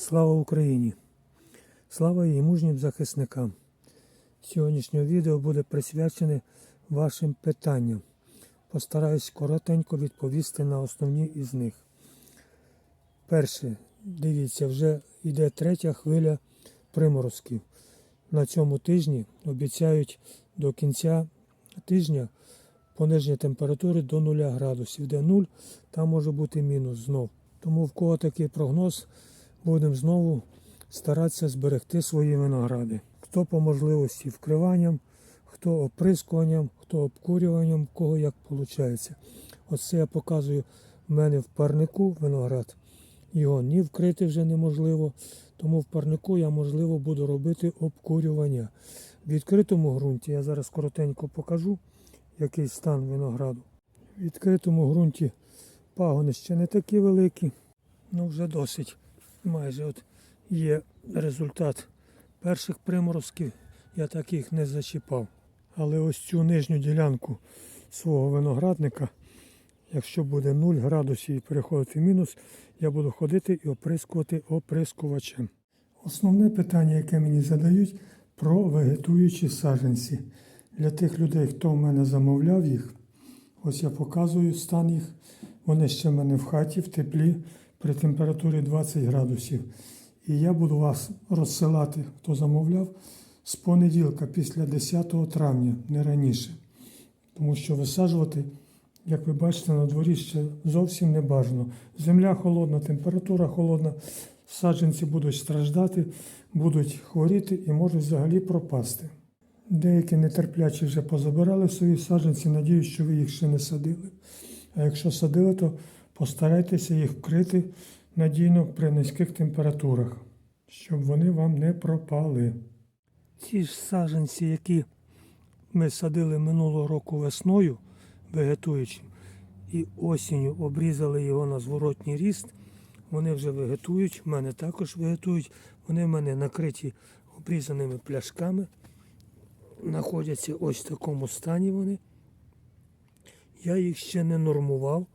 Слава Україні! Слава її мужнім захисникам! Сьогоднішнє відео буде присвячене вашим питанням. Постараюсь коротенько відповісти на основні із них. Перше, дивіться, вже йде третя хвиля приморозків. На цьому тижні обіцяють до кінця тижня пониження температури до 0 градусів. Де 0, там може бути мінус знов. Тому в кого такий прогноз, будемо знову старатися зберегти свої виногради. Хто по можливості вкриванням, хто оприскуванням, хто обкурюванням, кого як виходить. Оце я показую в мене в парнику виноград. Його ні вкрити вже неможливо, тому в парнику я можливо буду робити обкурювання. В відкритому ґрунті я зараз коротенько покажу, який стан винограду. В відкритому ґрунті пагони ще не такі великі, ну вже досить. Майже от є результат перших приморозків, я таких не зачіпав. Але ось цю нижню ділянку свого виноградника, якщо буде 0 градусів і переходити в мінус, я буду ходити і оприскувати оприскувачем. Основне питання, яке мені задають, про вегетуючі саджанці. Для тих людей, хто в мене замовляв їх, ось я показую стан їх. Вони ще в мене в хаті, в теплі, при температурі 20 градусів. І я буду вас розсилати, хто замовляв, з понеділка, після 10 травня, не раніше. Тому що висаджувати, як ви бачите, на дворі ще зовсім не бажано. Земля холодна, температура холодна, саджанці будуть страждати, будуть хворіти і можуть взагалі пропасти. Деякі нетерплячі вже позабирали свої саджанці, надіюсь, що ви їх ще не садили. А якщо садили, то постарайтеся їх вкрити надійно при низьких температурах, щоб вони вам не пропали. Ці ж саджанці, які ми садили минулого року весною, вегетуючи, і осінню обрізали його на зворотній ріст, вони вже вегетують, в мене також вегетують, вони в мене накриті обрізаними пляшками. Знаходяться ось в такому стані вони. Я їх ще не нормував,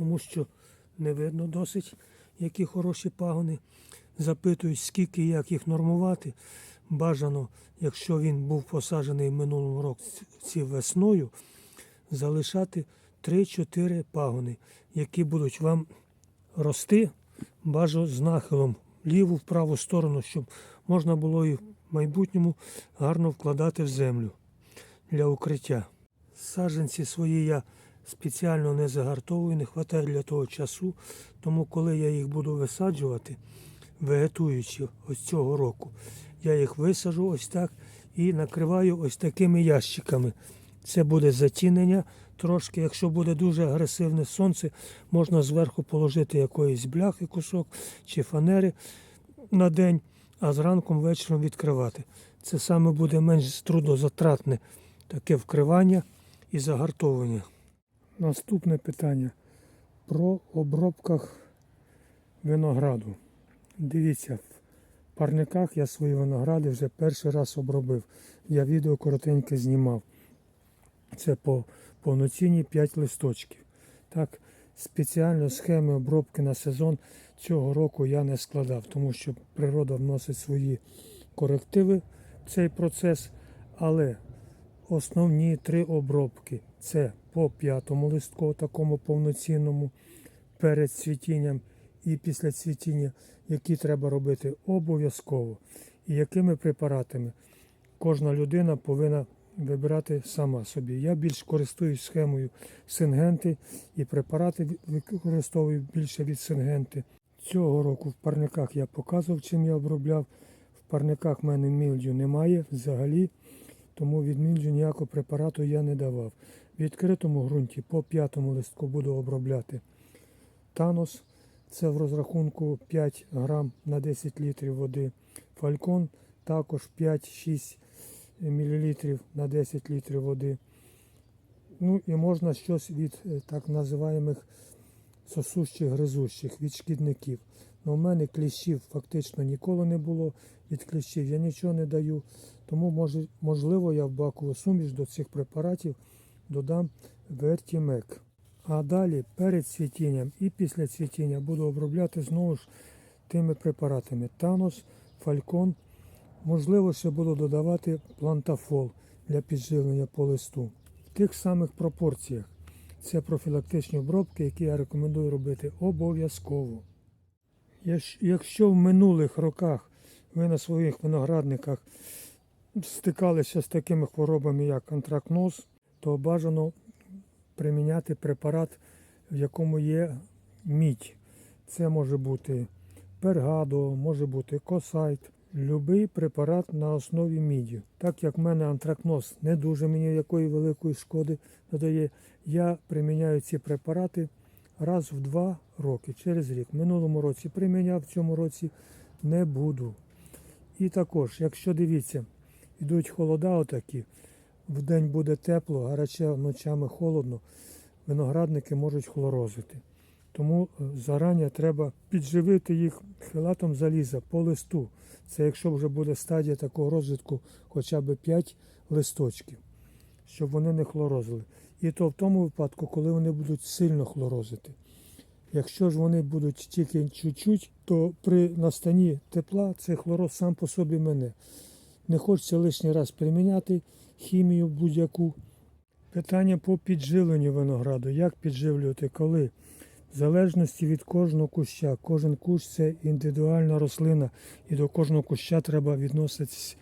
тому що не видно досить, які хороші пагони. Запитують, скільки і як їх нормувати. Бажано, якщо він був посаджений в минулому році весною, залишати 3-4 пагони, які будуть вам рости бажано з нахилом ліву в праву сторону, щоб можна було їх в майбутньому гарно вкладати в землю для укриття. Саджанці свої я спеціально не загартовую, не вистачає для того часу. Тому коли я їх буду висаджувати, вегетуючи ось цього року, я їх висаджу ось так і накриваю ось такими ящиками. Це буде затінення трошки. Якщо буде дуже агресивне сонце, можна зверху положити якоїсь бляхи кусок чи фанери на день, а зранку вечором відкривати. Це саме буде менш трудозатратне таке вкривання і загартовування. Наступне питання про обробках винограду. Дивіться, в парниках я свої виногради вже перший раз обробив. Я відео коротеньке знімав. Це по повноцінні 5 листочків. Так, спеціально схеми обробки на сезон цього року я не складав, тому що природа вносить свої корективи в цей процес. Але основні три обробки це по п'ятому листку, такому повноцінному, перед цвітінням і після цвітіння, які треба робити обов'язково. І якими препаратами кожна людина повинна вибирати сама собі. Я більш користуюсь схемою сингенти і препарати використовую більше від сингенти. Цього року в парниках я показував, чим я обробляв. В парниках в мене мільдю немає взагалі, тому від мільдю ніякого препарату я не давав. В відкритому ґрунті по п'ятому листку буду обробляти Танос. Це в розрахунку 5 грам на 10 літрів води. Фалькон також 5-6 мл на 10 літрів води. Ну і можна щось від е, так називаємих сосущих гризущих, від шкідників. Ну, у мене кліщів фактично ніколи не було. Від кліщів я нічого не даю. Тому можливо я в бакову суміш до цих препаратів додам вертімек. А далі перед цвітінням і після цвітіння буду обробляти знову ж тими препаратами. Танос, Фалькон. Можливо, ще буду додавати плантафол для підживлення по листу. В тих самих пропорціях. Це профілактичні обробки, які я рекомендую робити обов'язково. Якщо в минулих роках ви на своїх виноградниках стикалися з такими хворобами, як антракноз, то бажано приміняти препарат, в якому є мідь. Це може бути пергадо, може бути косайт, любий препарат на основі міді. Так як в мене антракноз не дуже мені якої великої шкоди додає, я приміняю ці препарати раз в два роки, через рік. Минулому році приміняв, в цьому році не буду. І також, якщо дивіться, йдуть холода отакі, в день буде тепло, гаряче ночами холодно, виноградники можуть хлорозити. Тому е, зарані треба підживити їх хилатом заліза по листу. Це якщо вже буде стадія такого розвитку хоча б 5 листочків, щоб вони не хлорозили. І то в тому випадку, коли вони будуть сильно хлорозити. Якщо ж вони будуть тільки чуть-чуть, то при настанні тепла цей хлороз сам по собі мене. Не хочеться лишній раз приміняти хімію будь-яку. Питання по підживленню винограду. Як підживлювати, коли? В залежності від кожного куща. Кожен кущ це індивідуальна рослина, і до кожного куща треба відноситись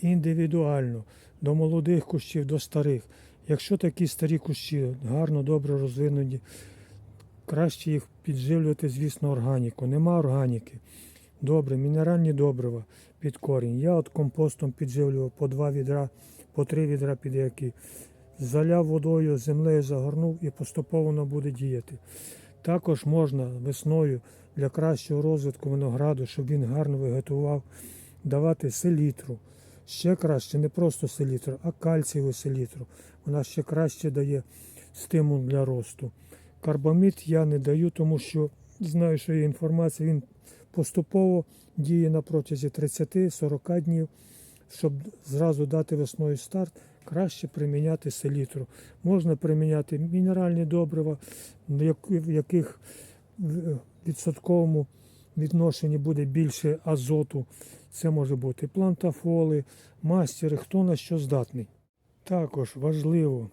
індивідуально, до молодих кущів, до старих. Якщо такі старі кущі гарно, добре розвинені, краще їх підживлювати, звісно, органіку. Нема органіки. Добре, мінеральні добрива під корінь. Я от компостом підживлював по два відра, по три відра під які. Заляв водою, землею загорнув і поступово буде діяти. Також можна весною для кращого розвитку винограду, щоб він гарно вегетував, давати селітру. Ще краще, не просто селітру, а кальцієву селітру. Вона ще краще дає стимул для росту. Карбамід я не даю, тому що знаю, що є інформація, він поступово діє на протязі 30-40 днів. Щоб зразу дати весною старт, краще приміняти селітру. Можна приміняти мінеральні добрива, в яких в відсотковому відношенні буде більше азоту. Це може бути плантафоли, мастери, хто на що здатний. Також важливо,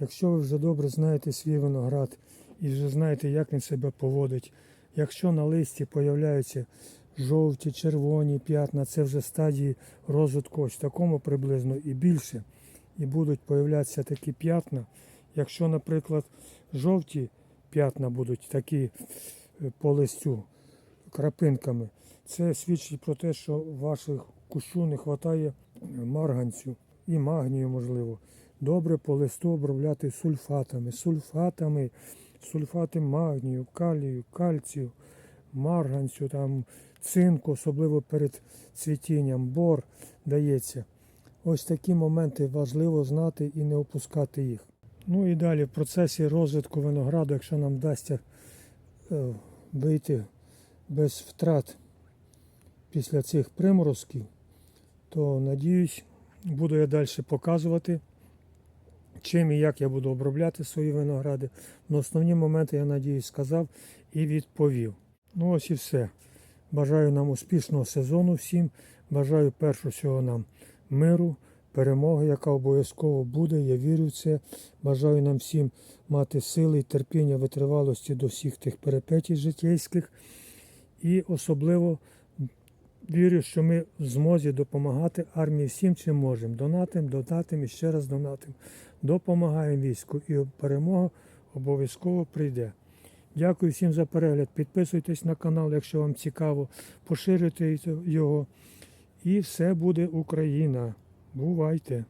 якщо ви вже добре знаєте свій виноград і вже знаєте, як він себе поводить, якщо на листі появляються жовті, червоні п'ятна, це вже стадії розвитку ось такому приблизно і більше. І будуть появлятися такі п'ятна. Якщо, наприклад, жовті п'ятна будуть такі е, по листю крапинками, це свідчить про те, що ваших кущу не вистачає марганцю і магнію, можливо. Добре по листу обробляти сульфатами. Сульфатами, сульфати магнію, калію, кальцію, марганцю, там, цинку, особливо перед цвітінням, бор дається. Ось такі моменти важливо знати і не опускати їх. Ну і далі в процесі розвитку винограду, якщо нам вдасться е, вийти без втрат після цих приморозків, то надіюсь, буду я далі показувати, чим і як я буду обробляти свої виногради. Но основні моменти, я надіюсь, сказав і відповів. Ну ось і все. Бажаю нам успішного сезону всім. Бажаю першу всього нам миру, перемоги, яка обов'язково буде. Я вірю в це. Бажаю нам всім мати сили терпіння, витривалості до всіх тих перипетій життєйських. І особливо вірю, що ми в змозі допомагати армії всім, чим можемо. Донатим, донатим і ще раз донатим. Допомагаємо війську і перемога обов'язково прийде. Дякую всім за перегляд. Підписуйтесь на канал, якщо вам цікаво, поширюйте його. І все буде Україна. Бувайте!